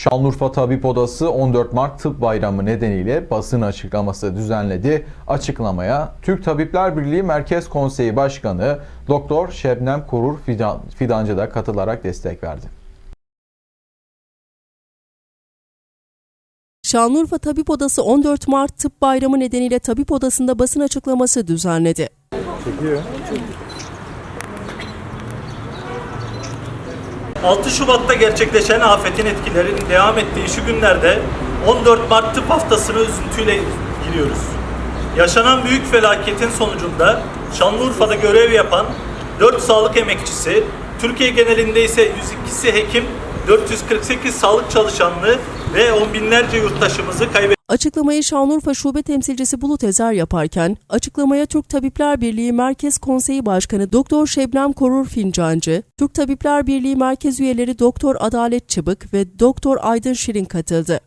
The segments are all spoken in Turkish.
Şanlıurfa Tabip Odası 14 Mart Tıp Bayramı nedeniyle basın açıklaması düzenledi. Açıklamaya Türk Tabipler Birliği Merkez Konseyi Başkanı Doktor Şebnem Kurur Fidan, Fidancı da katılarak destek verdi. Şanlıurfa Tabip Odası 14 Mart Tıp Bayramı nedeniyle Tabip Odası'nda basın açıklaması düzenledi. 6 Şubat'ta gerçekleşen afetin etkilerinin devam ettiği şu günlerde 14 Mart Tıp Haftası'na üzüntüyle giriyoruz. Yaşanan büyük felaketin sonucunda Şanlıurfa'da görev yapan 4 sağlık emekçisi, Türkiye genelinde ise 102'si hekim, 448 sağlık çalışanlığı ve on binlerce yurttaşımızı kaybettik. Açıklamayı Şanlıurfa Şube Temsilcisi Bulut Ezer yaparken, açıklamaya Türk Tabipler Birliği Merkez Konseyi Başkanı Doktor Şebnem Korur Fincancı, Türk Tabipler Birliği Merkez üyeleri Doktor Adalet Çıbık ve Doktor Aydın Şirin katıldı.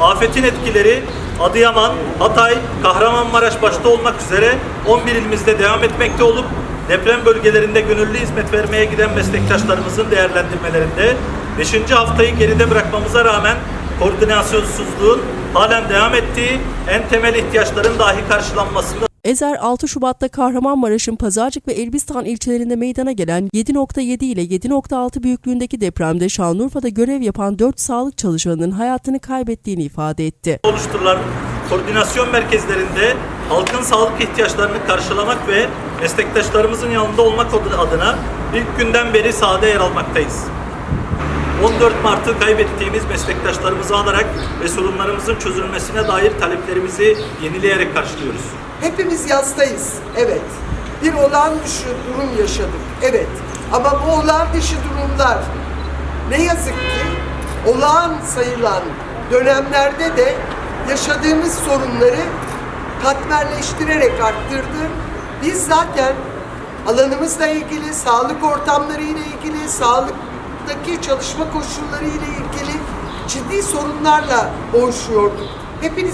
Afetin etkileri Adıyaman, Hatay, Kahramanmaraş başta olmak üzere 11 ilimizde devam etmekte olup deprem bölgelerinde gönüllü hizmet vermeye giden meslektaşlarımızın değerlendirmelerinde 5. haftayı geride bırakmamıza rağmen koordinasyonsuzluğun halen devam ettiği en temel ihtiyaçların dahi karşılanmasında Ezer 6 Şubat'ta Kahramanmaraş'ın Pazarcık ve Elbistan ilçelerinde meydana gelen 7.7 ile 7.6 büyüklüğündeki depremde Şanlıurfa'da görev yapan 4 sağlık çalışanının hayatını kaybettiğini ifade etti. oluşturulan koordinasyon merkezlerinde halkın sağlık ihtiyaçlarını karşılamak ve meslektaşlarımızın yanında olmak adına ilk günden beri sahada yer almaktayız. 14 Mart'ı kaybettiğimiz meslektaşlarımızı anarak ve sorunlarımızın çözülmesine dair taleplerimizi yenileyerek karşılıyoruz. Hepimiz yastayız. Evet. Bir olağan dışı durum yaşadık. Evet. Ama bu olağan dışı durumlar ne yazık ki olağan sayılan dönemlerde de yaşadığımız sorunları katmerleştirerek arttırdı. Biz zaten alanımızla ilgili, sağlık ortamları ile ilgili, sağlıktaki çalışma koşulları ile ilgili ciddi sorunlarla boğuşuyorduk. Hepiniz